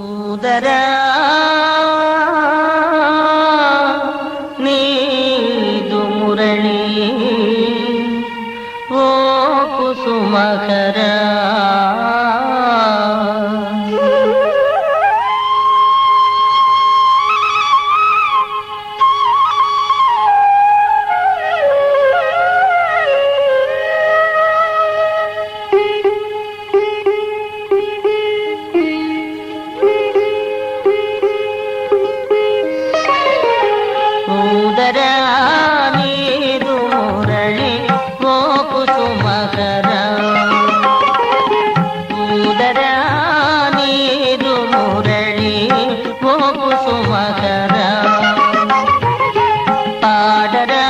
ఊదరా నీదు మురళి ఓ కుసుమకరా కుసుమకరా పాడరా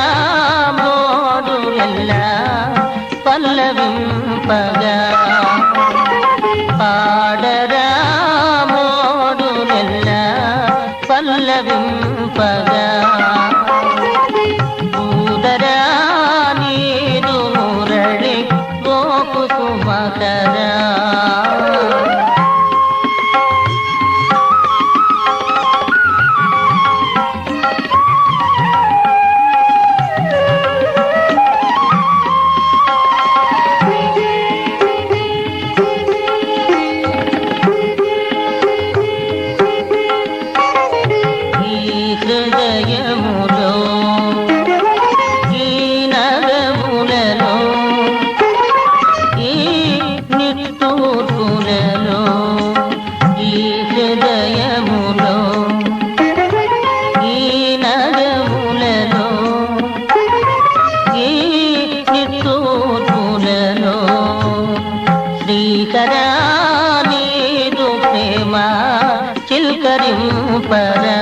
మోడు నెల్ల పాడరా మోడులెల్ల పల్లవింపగా చిల్కరింపరా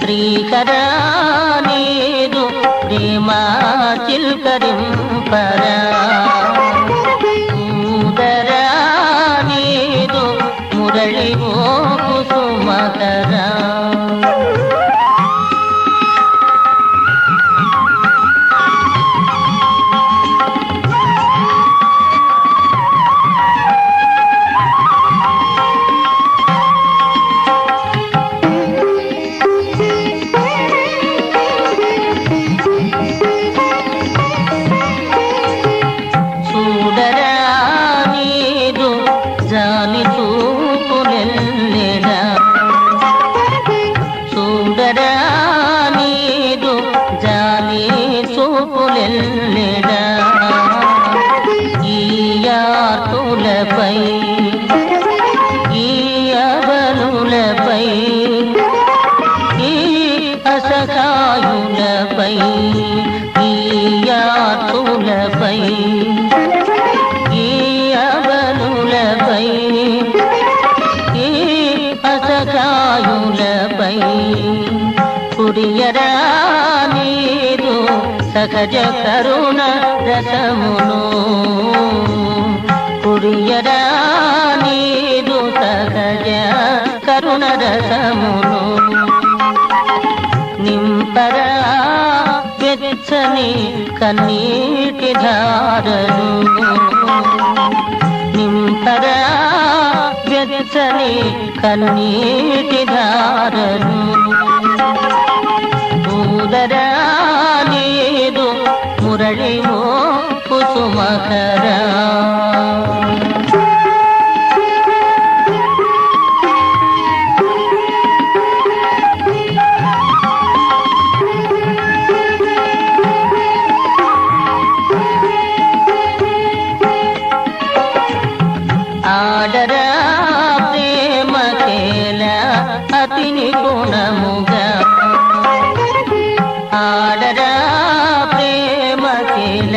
శ్రీకరా నీదు ప్రేమ చిల్కరింపరా ఊదరా నీదు మురళి ఓ కుసుమకరా అసఖాయులపై ఈయాతులపై యాతులపై ఈ అసకాయులపై ఈ కురియరా నీరు సహజ కరుణ రసమును. కురియరా నీరు సహజ కరుణ రసమును. వెచ్చని కన్నీటి ధారలు. నింపరా వెచ్చని కన్నీటి ధారలు. ఊదరా నీదు మురళి ఓ కుసుమకరా ఆడరా ప్రేమ కేల అతి నిపుణముగా ఆడరా ప్రేమ కేల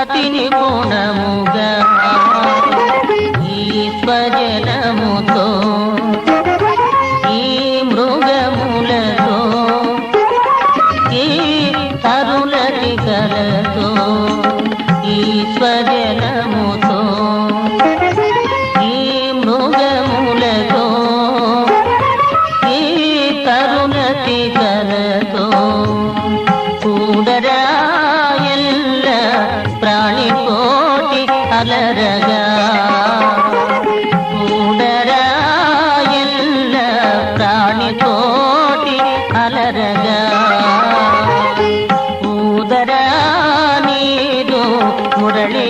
అతి నిపుణముగా Morales.